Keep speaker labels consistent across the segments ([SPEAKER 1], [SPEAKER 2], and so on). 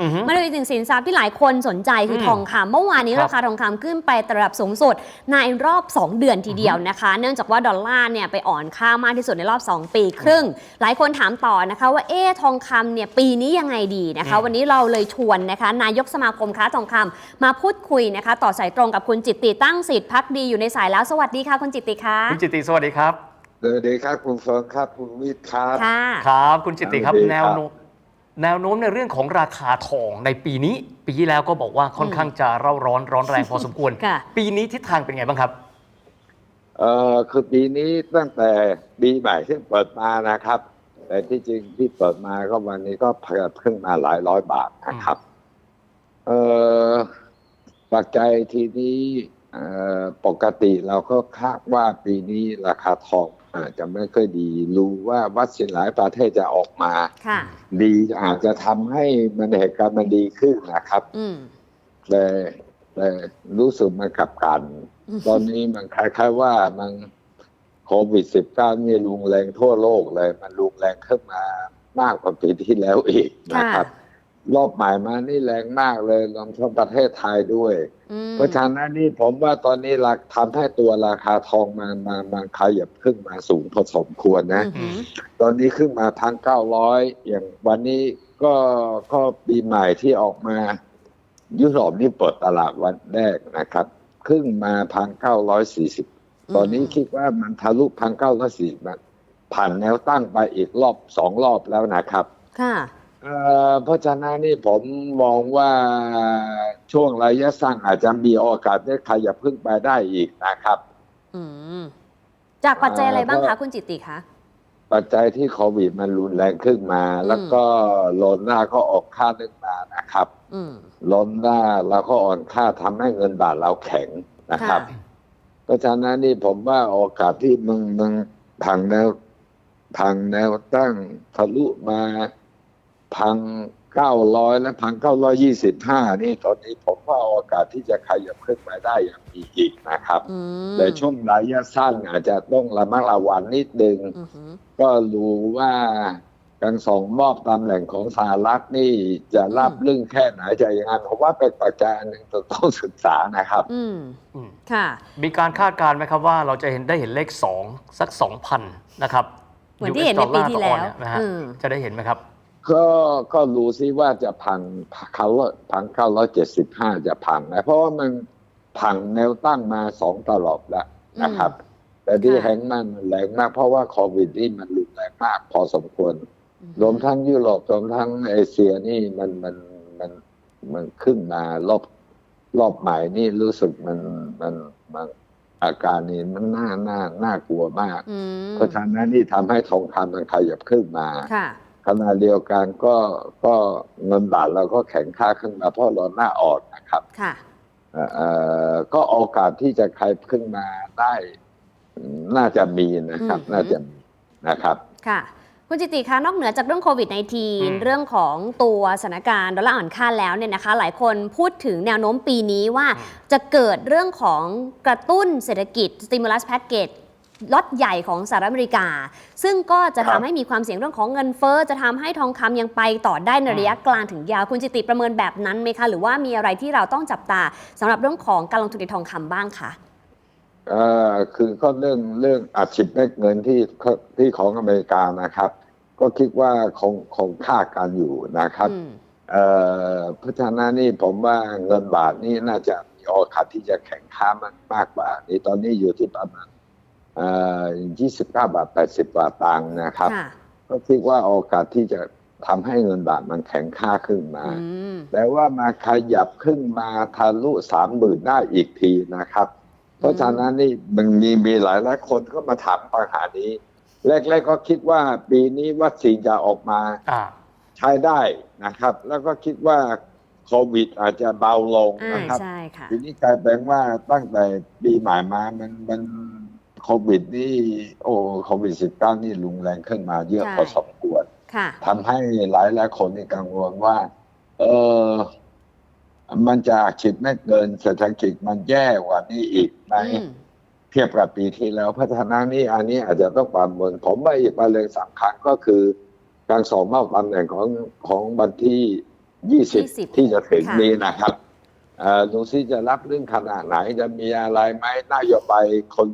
[SPEAKER 1] อือฮึ
[SPEAKER 2] มาดูอีกหนึ่งสินทรัพย์ที่หลายคนสนใจคืออ
[SPEAKER 1] ม
[SPEAKER 2] ทองคำเมื่อวานนี้
[SPEAKER 1] ครับ
[SPEAKER 2] ราคาทองคำขึ้นไประดับสูงสุดในรอบ 2 เดือนทีเดียวนะคะ เนื่องจากว่าดอลลาร์เนี่ยไปอ่อนค่ามากที่สุดในรอบ 2 ปีครึ่ง หลายคนถามต่อนะคะว่าเอ๊ะทองคำเนี่ยปีนี้ยังไงดีนะคะ
[SPEAKER 1] อืม
[SPEAKER 2] วันนี้เราเลยชวนนะคะ นายกสมาคมค้าทองคำมาพูดคุยนะคะ ต่อสายตรงกับคุณจิตติตั้งสิทธิ์พักดีอยู่ในสายแล้วสวัสดีค่ะคุณจิตติคะ
[SPEAKER 1] คุณจิตติสวัสดีครับ
[SPEAKER 3] สวัสดีครับคุณเฟิร์นครับคุณวิทย์ครับ
[SPEAKER 2] ค่ะ
[SPEAKER 1] ครับ คุณจิตติครับ
[SPEAKER 3] สวัสดี
[SPEAKER 1] แน
[SPEAKER 3] ครับ
[SPEAKER 1] วโน้ม แนวโน้มในเรื่องของราคาทองในปีนี้ ปีที่แล้วก็บอกว่าค่อนข้างจะเร่าร้อนร้อนแรงพอสมควร
[SPEAKER 2] ค่ะ
[SPEAKER 1] ปีนี้ทิศทางเป็นไงบ้างครับ
[SPEAKER 3] เอ่อคือปีนี้ตั้งแต่ปีใหม่ที่เปิดมานะครับ แต่ที่จริงที่เปิดมาก็วันนี้ก็เพิ่มขึ้นมาหลายร้อยบาทนะครับ เอ่อปัจจัยทีนี้เอ่อปกติเราก็คาดว่าปีนี้ราคาทอง อาจจะไม่ค่อยดีรู้ว่าวัดสินหลายประเทศจะออกมา
[SPEAKER 2] ค่ะ
[SPEAKER 3] ดีอาจจะทำให้มันเหตุการณ์มันดีขึ้นนะครับ
[SPEAKER 2] อืม
[SPEAKER 3] แต่แต่รู้สึกมันกลับกัน
[SPEAKER 2] อืม
[SPEAKER 3] ตอนนี้มันคล้ายๆว่ามันโควิด -19 นี่รุนแรงทั่วโลกเลย มันรุนแรงขึ้นมามากกว่าปีที่แล้วอีกนะครับ รอบใหม่มานี่แรงมากเลยรวมทั้งประเทศไทยด้วย
[SPEAKER 2] อืม
[SPEAKER 3] เพราะฉะนั้นนี่ผมว่าตอนนี้ราทำให้ตัวราคาทองมันมามันขยับขึ้นมาสูงพอสมควรนะ
[SPEAKER 2] อือหือ
[SPEAKER 3] ตอนนี้ขึ้นมาพันเก้าร้อยอย่างวันนี้ก็ก็ปีใหม่ที่ออกมา ยุโรปนี่เปิดตลาดวันแรกนะครับ ขึ้นมาพันเก้าร้อยสี่สิบตอนนี้คิดว่ามันทะลุพันเก้าร้อยสี่ผ่านแนวตั้งไปอีกรอบสองรอบแล้วนะครับ
[SPEAKER 2] ค่ะ
[SPEAKER 3] เอ่อเพราะฉะนั้นนี่ผมมองว่าช่วงระยะสั้นอาจจะมีโอกาสได้ขยับขึ้นไปได้อีกนะครับ
[SPEAKER 2] อืมจากปัจจัยอะไรบ้าง
[SPEAKER 3] อ่า
[SPEAKER 2] คะ
[SPEAKER 3] ก็
[SPEAKER 2] คุณจิตติคะ
[SPEAKER 3] ปัจจัยที่โควิดมันรุนแรงขึ้นมา แล้วก็โลนหน้าก็ออกค่านึงมานะครับ
[SPEAKER 2] อืม
[SPEAKER 3] โลนหน้าแล้วก็อ่อนค่าทำให้เงินบาทเราแข็งนะครับ
[SPEAKER 2] ค่ะ
[SPEAKER 3] เพราะฉะนั้นนี่ผมว่าโอกาสที่มึงมึงพังแนวพังแนวตั้งทะลุมา พังเก้าร้อยและพังเก้าร้อยี่สิบห้านี่ตอนนี้ผมว่าโอกาสที่จะขยับขึ้นไปได้อย่างมีอีกนะครับ
[SPEAKER 2] อืม
[SPEAKER 3] แต่ช่วงระยะสั้นอาจจะต้องระมัดระวังนิดนึง
[SPEAKER 2] อือหือ
[SPEAKER 3] ก็รู้ว่าการส่งมอบตำแหน่งของสหรัฐนี่จะรับเรื่องแค่ไหนจะยังไงผมว่าเป็นปัจจัยอันหนึ่งต้องศึกษานะครับ
[SPEAKER 2] อืม
[SPEAKER 1] อืม
[SPEAKER 2] ค่ะ
[SPEAKER 1] มีการคาดการณ์ไหมครับว่าเราจะเห็นได้เห็นเลข2สัก2,000นะครับ
[SPEAKER 2] เหมือนที่เห็นในปีที่แล้ว
[SPEAKER 1] US ดอลลาร์ต่อออนเนี่ยนะฮะ
[SPEAKER 2] อืม
[SPEAKER 1] จะได้เห็นไหมครับ
[SPEAKER 3] ก็ก็รู้ซิว่าจะพังเขาพังเก้าร้อยเจ็ดสิบห้าจะพังนะเพราะว่ามันพังแนวตั้งมาสองตลอดแล้วนะครับ แต่ที่
[SPEAKER 2] ค่ะ
[SPEAKER 3] แหงมันมันแรงมาก เพราะว่าโควิดนี่มันรุนแรงมาก พอสมควร
[SPEAKER 2] อือหือ
[SPEAKER 3] รวมทั้งยุโรปรวมทั้งเอเชียนี่มันมันมันมันขึ้นมารอบรอบใหม่นี่รู้สึกมันมันมันอาการนี้มันน่าน่าน่ากลัวมาก
[SPEAKER 2] อืม
[SPEAKER 3] เพราะฉะนั้นนี่ทำให้ทองคำมันขยับขึ้นมา
[SPEAKER 2] ค่ะ
[SPEAKER 3] ขณะเดียวกันก็ก็เงินบาทเราก็แข็งค่าขึ้นมาเพราะเราหน้าอ่อนนะครับ
[SPEAKER 2] ค่ะ
[SPEAKER 3] เอ่อเอ่อก็โอกาสที่จะใครขึ้นมาได้ น่าจะมีนะครับ
[SPEAKER 2] อืม
[SPEAKER 3] น่าจะมีนะครับ
[SPEAKER 2] ค่ะคุณจิตติคะนอกเหนือจากเรื่องโควิด
[SPEAKER 1] อืม
[SPEAKER 2] -19 เรื่องของตัวสถานการณ์ดอลลาร์อ่อนค่าแล้วเนี่ยนะคะ หลายคนพูดถึงแนวโน้มปีนี้ว่าจะเกิดเรื่องของกระตุ้นเศรษฐกิจ stimulus package ล็อตใหญ่ของสหรัฐอเมริกา ซึ่งก็จะ
[SPEAKER 3] ครั
[SPEAKER 2] ทำ
[SPEAKER 3] บ
[SPEAKER 2] ให้มีความเสี่ยงเรื่องของเงินเฟ้อจะทำให้ทองคำยังไปต่อได้ในระยะกลางถึงยาวคุณจิตติประเมินแบบนั้นไหมคะ หรือว่ามีอะไรที่เราต้องจับตาสำหรับเรื่องของการลงทุนในทองคำบ้างคะ
[SPEAKER 3] เอ่อคือก็เรื่องเรื่องอัดฉีดเม็ดเงินที่ที่ของอเมริกานะครับ ก็คิดว่าคงคงค่ากันอยู่นะครับ
[SPEAKER 2] อืม
[SPEAKER 3] เอ่อเพราะฉะนั้นนี่ผมว่าเงินบาทนี่น่าจะมีโอกาสที่จะแข็งค่ามากมากกว่านี้ตอนนี้อยู่ที่ประมาณเอ่อ 29 บาท 80 บาทตังค์นะครับ
[SPEAKER 2] ค่ะ
[SPEAKER 3] ก็คิดว่าโอกาสที่จะทำให้เงินบาทมันแข็งค่าขึ้นมา
[SPEAKER 2] อืม
[SPEAKER 3] แต่ว่ามาขยับขึ้นมาทะลุสามหมื่นได้อีกทีนะครับ เพราะฉะนั้นนี่มันมีมีหลายหลายๆคนก็มาถามปัญหานี้ แรกๆก็คิดว่าปีนี้วัคซีนจะออกมา
[SPEAKER 1] อ่า
[SPEAKER 3] ใช้ได้นะครับ แล้วก็คิดว่าโควิดอาจจะเบาลง
[SPEAKER 2] อ่า
[SPEAKER 3] นะครับ
[SPEAKER 2] ใช่ค่ะ
[SPEAKER 3] ทีนี้กลายเป็นว่าตั้งแต่ปีใหม่มามันมัน โควิดนี่โอ้โควิดสิบเก้านี่รุนแรงขึ้นมาเยอะ
[SPEAKER 2] ใช่
[SPEAKER 3] พอสมควร
[SPEAKER 2] ค่ะ
[SPEAKER 3] ทำให้หลายหลายๆคนนี่กังวลว่า เออมันจะคิดไม่เกินเศรษฐกิจมันแย่กว่านี้อีกไหม
[SPEAKER 2] อืม
[SPEAKER 3] เทียบกับปีที่แล้วพัฒนานี้อันนี้อาจจะต้องประเมินผมว่าอีกประเด็นสำคัญก็คือ การสอบมอบตำแหน่งของของวันที่ยี่สิบ
[SPEAKER 2] 20
[SPEAKER 3] ที่จะถึง
[SPEAKER 2] ค่ะ
[SPEAKER 3] นี้นะครับเอ่อลุงซีจะรับเรื่องขนาดไหนจะมีอะไรไหมนโยบายคน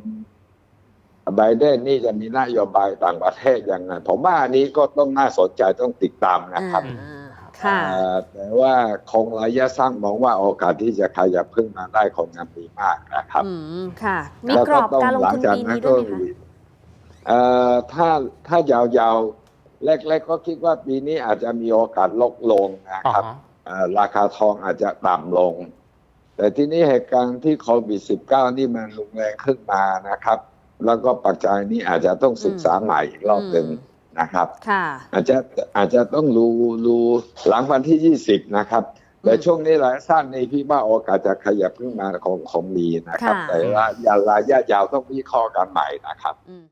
[SPEAKER 3] ไบเดนนี่จะมีนโยบายต่างประเทศยังไงผมว่าอันนี้ก็ต้องน่าสนใจต้องติดตามนะครับ
[SPEAKER 2] อ่าค่ะ
[SPEAKER 3] เอ่อแต่ว่าคงระยะสั้นมองว่าโอกาสที่จะขยับขึ้นมาได้คงยังมีมากนะครับ
[SPEAKER 2] อืมค่ะมี
[SPEAKER 3] แล้ว
[SPEAKER 2] กรอบการลง
[SPEAKER 3] หลั
[SPEAKER 2] ทุน
[SPEAKER 3] จาก
[SPEAKER 2] ปี
[SPEAKER 3] นั้
[SPEAKER 2] นี้
[SPEAKER 3] น
[SPEAKER 2] ด้
[SPEAKER 3] ก็
[SPEAKER 2] วยไหมคะ
[SPEAKER 3] เอ่อถ้าถ้ายาวๆแรกๆก็คิดว่าปีนี้อาจจะมีโอกาสลดลงนะครับ
[SPEAKER 1] อ่าฮะ
[SPEAKER 3] เอ่อราคาทองอาจจะต่ำลง แต่ที่นี้เหตุการณ์ที่โควิด -19 นี่มันรุนแรงขึ้นมานะครับ แล้วก็ปัจจัยนี้อาจจะต้องศึกษาใหม่อีกรอบหนึ่งนะครับ
[SPEAKER 2] ค่ะ
[SPEAKER 3] อาจจะอาจจะต้องรู้รู้หลังวันที่20นะครับ แต่
[SPEAKER 2] อืม
[SPEAKER 3] ช่วงนี้ระยะสั้นในพี่ว่าโอกาสจะขยับขึ้นมาของของมีนะครับ
[SPEAKER 2] ค่ะ
[SPEAKER 3] แต่ระยะระยะยาวต้องวิเคราะห์กันใหม่นะครับ
[SPEAKER 2] อืม